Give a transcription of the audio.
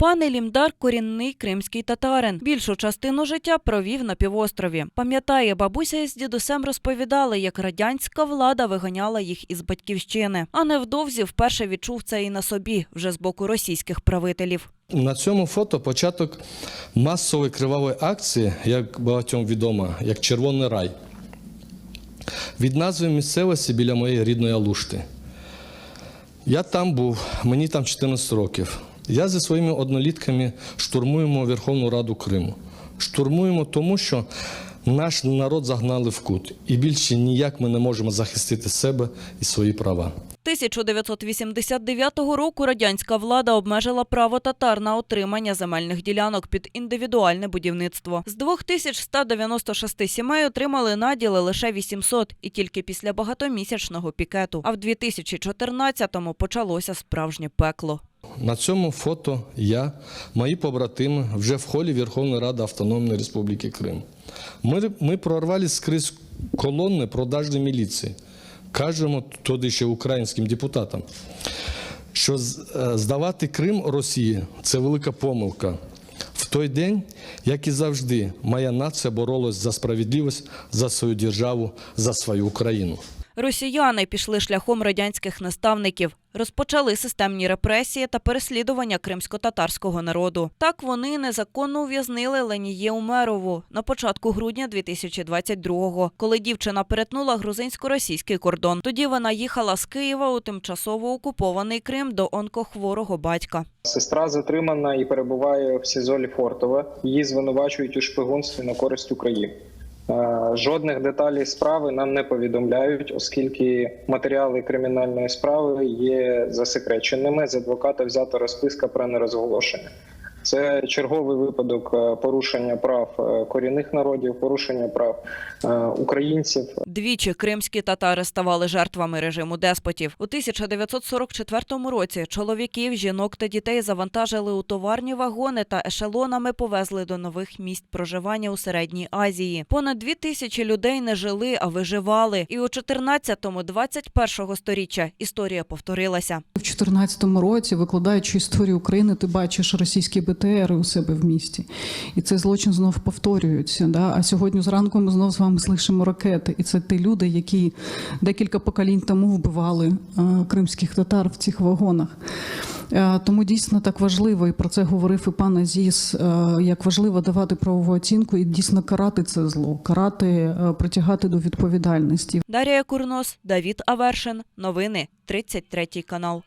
Пан Елімдар – корінний кримський татарин. Більшу частину життя провів на півострові. Пам'ятає, бабуся із дідусем розповідали, як радянська влада виганяла їх із батьківщини. А невдовзі вперше відчув це і на собі, вже з боку російських правителів. На цьому фото початок масової кривавої акції, як багатьом відомо, як Червоний рай. Від назви місцевості біля моєї рідної Алушти. Я там був, мені там 14 років. Я зі своїми однолітками штурмуємо Верховну Раду Криму. Штурмуємо тому, що наш народ загнали в кут. І більше ніяк ми не можемо захистити себе і свої права. 1989 року радянська влада обмежила право татар на отримання земельних ділянок під індивідуальне будівництво. З 2196 сімей отримали наділи лише 800, і тільки після багатомісячного пікету. А в 2014-му почалося справжнє пекло. На цьому фото я, мої побратими вже в холі Верховної Ради Автономної Республіки Крим. Ми, ми прорвались скрізь колони продажної міліції. Кажемо туди ще українським депутатам, що е, здавати Крим Росії це велика помилка. В той день, як і завжди, моя нація боролась за справедливість, за свою державу, за свою Україну. Росіяни пішли шляхом радянських наставників, розпочали системні репресії та переслідування кримсько-татарського народу. Так вони незаконно ув'язнили Леніє Умерову на початку грудня 2022-го, коли дівчина перетнула грузинсько-російський кордон. Тоді вона їхала з Києва у тимчасово окупований Крим до онкохворого батька. Сестра затримана і перебуває в СІЗО Ліфортове. Її звинувачують у шпигунстві на користь України. Е, Жодних деталей справи нам не повідомляють, оскільки матеріали кримінальної справи є засекреченими. З адвоката взята розписка про нерозголошення. Це черговий випадок е, порушення прав е, корінних народів, порушення прав українців. Двічі кримські татари ставали жертвами режиму деспотів. У 1944 році чоловіків, жінок та дітей завантажили у товарні вагони та ешелонами повезли до нових місць проживання у середній Азії. Понад дві тисячі людей не жили, а виживали. І у 14-му 21-го сторіччя історія повторилася. В 2014 році, викладаючи історію України, ти бачиш російські БТРи у себе в місті, і цей злочин знов повторюється. Да? А сьогодні зранку ми знов з вами слышимо ракети. І це ті люди, які декілька поколінь тому вбивали е, кримських татар в цих вагонах. Е, Тому дійсно так важливо, і про це говорив і пан Азіс, е, як важливо давати правову оцінку і дійсно карати це зло, карати, притягати до відповідальності. Дарія Курнос, Давід Авершин. Новини 33 канал.